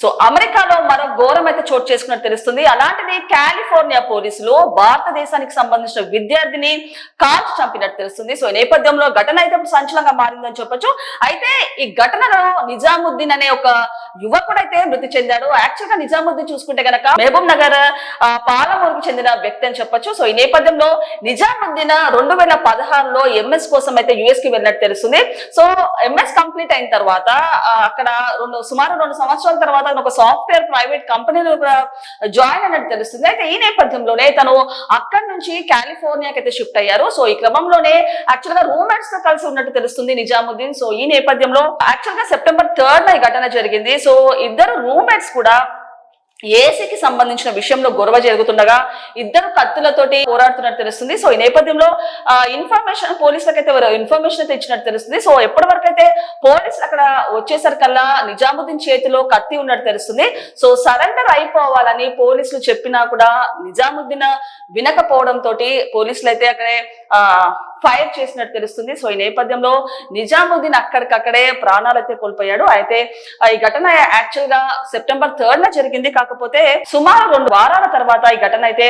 So అమెరికాలో మరో ఘోరం అయితే చోటు చేసుకున్నట్టు తెలుస్తుంది. అలాంటిది కాలిఫోర్నియా పోలీసులు భారతదేశానికి సంబంధించిన విద్యార్థిని కాల్చి చంపినట్టు తెలుస్తుంది. సో నేపథ్యంలో ఘటన అయితే సంచలనంగా మారిందని చెప్పొచ్చు. అయితే ఈ ఘటనలో నిజాముద్దీన్ అనే ఒక యువకుడు అయితే మృతి చెందాడు. యాక్చువల్గా నిజాముద్దీన్ చూసుకుంటే గనక మహబూబ్ నగర్ ఆ, పాలమూరుకు చెందిన వ్యక్తి అని చెప్పొచ్చు. సో ఈ నేపథ్యంలో నిజాముద్దీన్ రెండు వేల పదహారులో ఎంఎస్ కోసం అయితే యుఎస్కి వెళ్ళినట్టు తెలుస్తుంది. సో ఎంఎస్ కంప్లీట్ అయిన తర్వాత అక్కడ రెండు సుమారు రెండు సంవత్సరాల తర్వాత తను ఒక సాఫ్ట్వేర్ ప్రైవేట్ కంపెనీలో కూడా జాయిన్ అన్నట్టు తెలుస్తుంది. అయితే ఈ నేపథ్యంలోనే తను అక్కడి నుంచి కాలిఫోర్నియాకి అయితే షిఫ్ట్ అయ్యారు. సో ఈ క్రమంలోనే యాక్చువల్గా రూమ్మేట్స్తో కలిసి ఉన్నట్టు తెలుస్తుంది నిజాముద్దీన్. సో ఈ నేపథ్యంలో యాక్చువల్గా సెప్టెంబర్ థర్డ్ ఈ ఘటన జరిగింది. సో ఇద్దరు రూమ్మేట్స్ కూడా ఏసీకి సంబంధించిన విషయంలో గొడవ జరుగుతుండగా ఇద్దరు కత్తులతోటి పోరాడుతున్నట్టు తెలుస్తుంది. సో ఈ నేపథ్యంలో ఇన్ఫర్మేషన్ పోలీసులకు అయితే ఇన్ఫర్మేషన్ అయితే ఇచ్చినట్టు తెలుస్తుంది. సో ఎప్పటి వరకు అయితే పోలీసులు అక్కడ వచ్చేసరికల్లా నిజాముద్దీన్ చేతిలో కత్తి ఉన్నట్టు తెలుస్తుంది. సో సరెండర్ అయిపోవాలని పోలీసులు చెప్పినా కూడా నిజాముద్దీన్ వినకపోవడం తోటి పోలీసులు అయితే అక్కడే ఫైర్ చేసినట్టు తెలుస్తుంది. సో ఈ నేపథ్యంలో నిజాముద్దీన్ అక్కడికక్కడే ప్రాణాలైతే కోల్పోయాడు. అయితే ఈ ఘటన యాక్చువల్గా సెప్టెంబర్ థర్డ్ న జరిగింది. కాకపోతే సుమారు రెండు వారాల తర్వాత ఈ ఘటన అయితే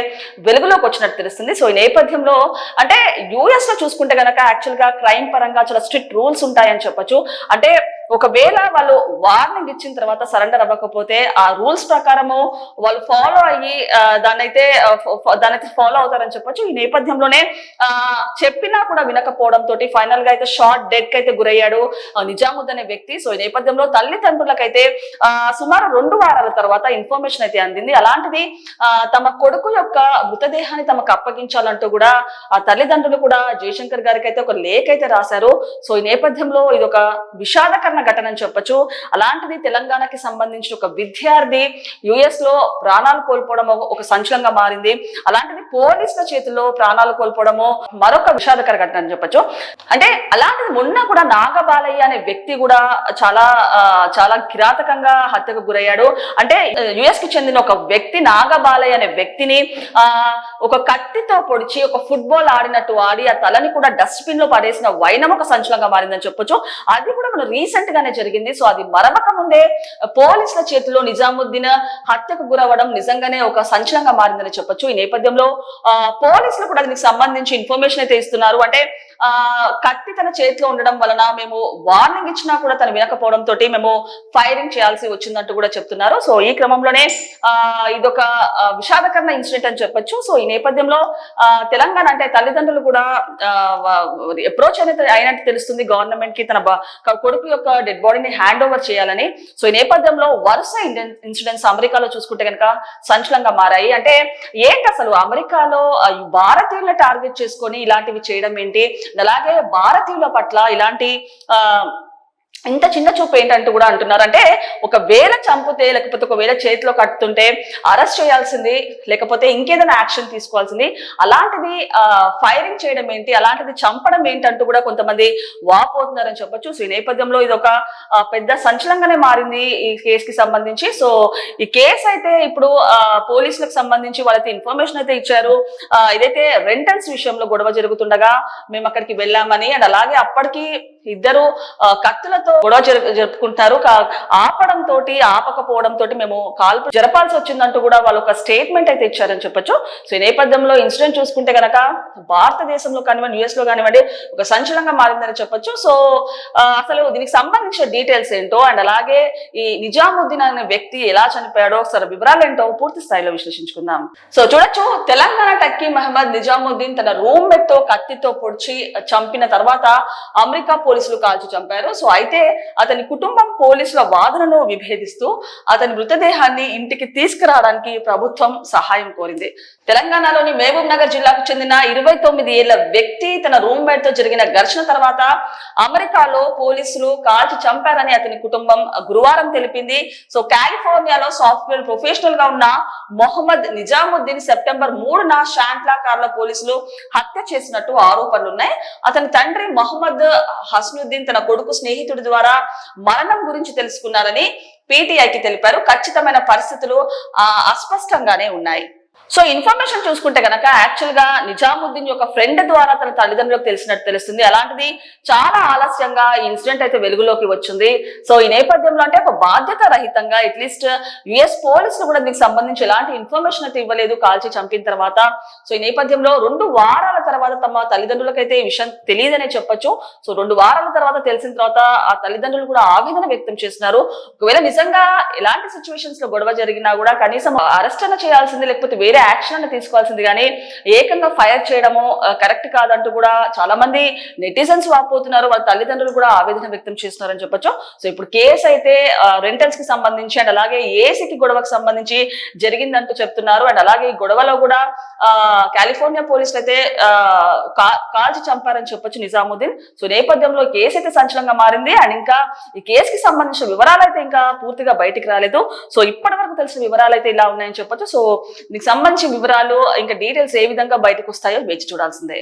వెలుగులోకి వచ్చినట్టు తెలుస్తుంది. సో ఈ నేపథ్యంలో అంటే యుఎస్లో చూసుకుంటే గనక యాక్చువల్గా క్రైమ్ పరంగా చాలా స్ట్రిక్ట్ రూల్స్ ఉంటాయని చెప్పొచ్చు. అంటే ఒకవేళ వాళ్ళు వార్నింగ్ ఇచ్చిన తర్వాత సరెండర్ అవ్వకపోతే ఆ రూల్స్ ప్రకారము వాళ్ళు ఫాలో అయ్యి దాన్నైతే దానైతే దాన్నైతే ఫాలో అవుతారని చెప్పొచ్చు. ఈ నేపథ్యంలోనే ఆ చెప్పినా కూడా వినకపోవడం తోటి ఫైనల్గా అయితే షార్ట్ డెత్కి అయితే గురయ్యాడు ఆ, అనే వ్యక్తి. సో ఈ నేపథ్యంలో తల్లిదండ్రులకైతే ఆ, సుమారు రెండు వారాల తర్వాత ఇన్ఫర్మేషన్ అయితే అందింది. అలాంటిది తమ కొడుకు యొక్క మృతదేహాన్ని తమకు అప్పగించాలంటూ కూడా ఆ తల్లిదండ్రులు కూడా జయశంకర్ గారికి అయితే ఒక లేఖ అయితే రాశారు. సో ఈ నేపథ్యంలో ఇది ఒక విషాదకరణ ఘటన అని చెప్పొచ్చు. అలాంటిది తెలంగాణకి సంబంధించిన ఒక విద్యార్థి యుఎస్లో ప్రాణాలు కోల్పోవడం ఒక- సంచలంగా మారింది. అలాంటిది పోలీసుల చేతిలో ప్రాణాలు కోల్పోవడము మరొక విషాదకర ఘటన అని చెప్పొచ్చు. అంటే అలాంటిది మొన్న కూడా నాగబాలయ్య అనే వ్యక్తి కూడా చాలా చాలా కిరాతకంగా హత్యకు గురయ్యాడు. అంటే యుఎస్కి చెందిన ఒక వ్యక్తి నాగబాలయ్య అనే వ్యక్తిని ఆ ఒక కత్తితో పొడిచి ఒక ఫుట్బాల్ ఆడినట్టు ఆడి ఆ తలని కూడా డస్ట్బిన్లో పడేసిన వైనం ఒక సంచలనంగా మారిందని చెప్పొచ్చు. అది కూడా మనం రీసెంట్ గానే జరిగింది. సో అది మరవక ముందే పోలీసుల చేతిలో నిజాముద్దీన్ హత్యకు గురవడం నిజంగానే ఒక సంచలనంగా మారిందని చెప్పొచ్చు. ఈ నేపథ్యంలో పోలీసులు కూడా దీనికి సంబంధించి ఇన్ఫర్మేషన్ అయితే ఇస్తున్నారు. అంటే ఆ కత్తి తన చేతిలో ఉండడం వలన మేము వార్నింగ్ ఇచ్చినా కూడా తను వినకపోవడం తోటి మేము ఫైరింగ్ చేయాల్సి వచ్చిందంటూ కూడా చెప్తున్నారు. సో ఈ క్రమంలోనే ఆ ఇదొక విషాదకరణ ఇన్సిడెంట్ అని చెప్పొచ్చు. సో ఈ నేపథ్యంలో తెలంగాణ అంటే తల్లిదండ్రులు కూడా అప్రోచ్ అనేది అయినట్టు తెలుస్తుంది. గవర్నమెంట్కి తన కొడుకు యొక్క డెడ్ బాడీని హ్యాండ్ ఓవర్ చేయాలని. సో ఈ నేపథ్యంలో వరుస ఇన్సిడెంట్స్ అమెరికాలో చూసుకుంటే కనుక సంచలనంగా మారాయి. అంటే ఏంటి అసలు? అమెరికాలో భారతీయుల టార్గెట్ చేసుకొని ఇలాంటివి చేయడం ఏంటి? అలాగే భారతీయుల పట్ల ఇలాంటి ఆ ఇంత చిన్న చూపు ఏంటంటూ కూడా అంటున్నారు. అంటే ఒకవేళ చంపితే లేకపోతే ఒకవేళ చేతిలో కట్టుతుంటే అరెస్ట్ చేయాల్సింది లేకపోతే ఇంకేదైనా యాక్షన్ తీసుకోవాల్సింది. అలాంటిది ఫైరింగ్ చేయడం ఏంటి అలాంటిది చంపడం ఏంటంటూ కూడా కొంతమంది వాపోతున్నారని చెప్పొచ్చు. సో ఈ నేపథ్యంలో ఇది ఒక పెద్ద సంచలనంగానే మారింది ఈ కేసుకి సంబంధించి. సో ఈ కేసు అయితే ఇప్పుడు పోలీసులకు సంబంధించి వాళ్ళైతే ఇన్ఫర్మేషన్ అయితే ఇచ్చారు. ఇదైతే రెంటల్స్ విషయంలో గొడవ జరుగుతుండగా మేము అక్కడికి వెళ్ళామని అండ్ అలాగే అప్పటికి ఇద్దరు కత్తులతో గొడవ జరు- జరుపుకుంటారు. ఆపడం తోటి ఆపకపోవడం తోటి మేము కాల్పు జరపాల్సి వచ్చిందంటూ కూడా వాళ్ళు ఒక స్టేట్మెంట్ అయితే ఇచ్చారని చెప్పొచ్చు. సో ఈ నేపథ్యంలో ఇన్సిడెంట్ చూసుకుంటే గనక భారతదేశంలో కానివ్వండి యుఎస్లో కానివ్వండి ఒక సంచలనంగా మారిందని చెప్పొచ్చు. సో అసలు దీనికి సంబంధించిన డీటెయిల్స్ ఏంటో అండ్ అలాగే ఈ నిజాముద్దీన్ అనే వ్యక్తి ఎలా చనిపోయాడో ఒకసారి వివరాలు ఏంటో పూర్తి స్థాయిలో విశ్లేషించుకుందాం. సో చూడొచ్చు తెలంగాణ టక్కీ మహమ్మద్ నిజాముద్దీన్ తన రూమ్మేట్తో కత్తితో పొడిచి చంపిన తర్వాత అమెరికా పోలీసులు కాల్చి చంపారు. సో అయితే అతని కుటుంబం పోలీసుల వాదనను విభేదిస్తూ అతని మృతదేహాన్ని ఇంటికి తీసుకురావడానికి ప్రభుత్వం సహాయం కోరింది. తెలంగాణలోని మహబూబ్ నగర్ జిల్లాకు చెందిన ఇరవై తొమ్మిది ఏళ్ళ వ్యక్తి తన రూమ్మేట్తో జరిగిన ఘర్షణ తర్వాత అమెరికాలో పోలీసులు కాల్చి చంపారని అతని కుటుంబం గురువారం తెలిపింది. సో కాలిఫోర్నియాలో సాఫ్ట్వేర్ ప్రొఫెషనల్గా ఉన్న మొహమ్మద్ నిజాముద్దీన్ సెప్టెంబర్ మూడున షా శాంట్లాకార్ల పోలీసులు హత్య చేసినట్టు ఆరోపణలు ఉన్నాయి అతని తండ్రి మహమ్మద్ హస్నుద్దీన్ తన కొడుకు స్నేహితుడి ద్వారా మరణం గురించి తెలుసుకున్నారని పీటీఐకి తెలిపారు. ఖచ్చితమైన పరిస్థితులు ఆ, అస్పష్టంగానే ఉన్నాయి. సో ఇన్ఫర్మేషన్ చూసుకుంటే గనక యాక్చువల్గా నిజాముద్దీన్ యొక్క ఫ్రెండ్ ద్వారా తన తల్లిదండ్రులకు తెలిసినట్టు తెలుస్తుంది. అలాంటిది చాలా ఆలస్యంగా ఈ ఇన్సిడెంట్ అయితే వెలుగులోకి వచ్చింది. సో ఈ నేపథ్యంలో అంటే ఒక బాధ్యత రహితంగా అట్లీస్ట్ యుఎస్ పోలీసులు కూడా దీనికి సంబంధించి ఎలాంటి ఇన్ఫర్మేషన్ అయితే ఇవ్వలేదు కాల్చి చంపిన తర్వాత. సో ఈ నేపథ్యంలో రెండు వారాల తర్వాత తమ తల్లిదండ్రులకైతే ఈ విషయం తెలియదనే చెప్పొచ్చు. సో రెండు వారాల తర్వాత తెలిసిన తర్వాత ఆ తల్లిదండ్రులు కూడా ఆవేదన వ్యక్తం చేస్తున్నారు. ఒకవేళ నిజంగా ఎలాంటి సిచ్యువేషన్స్లో గొడవ జరిగినా కూడా కనీసం అరెస్ట్ అన్న చేయాల్సింది లేకపోతే వేరే యాక్షన్ తీసుకోవాల్సింది. కానీ ఏకంగా ఫైర్ చేయడము కరెక్ట్ కాదంటూ కూడా చాలా మంది నెటిజన్స్ వాపోతున్నారు. వాళ్ళ తల్లిదండ్రులు కూడా ఆవేదన వ్యక్తం చేస్తున్నారని చెప్పొచ్చు. సో ఇప్పుడు కేసు అయితే రెంటల్స్కి సంబంధించి అండ్ అలాగే ఏసీకి గొడవకు సంబంధించి జరిగిందంటూ చెప్తున్నారు. అండ్ అలాగే ఈ గొడవలో కూడా కాలిఫోర్నియా పోలీసులు అయితే కా- కాల్చి చంపారని చెప్పొచ్చు నిజాముద్దీన్. సో నేపథ్యంలో కేసు అయితే సంచలనంగా మారింది. అండ్ ఇంకా ఈ కేసుకి సంబంధించిన వివరాలు అయితే ఇంకా పూర్తిగా బయటికి రాలేదు. సో ఇప్పటి వరకు తెలిసిన వివరాలు అయితే ఇలా ఉన్నాయని చెప్పొచ్చు. సో దీనికి సంబంధించిన వివరాలు ఇంకా డీటెయిల్స్ ఏ విధంగా బయటకు వస్తాయో వేచి చూడాల్సిందే.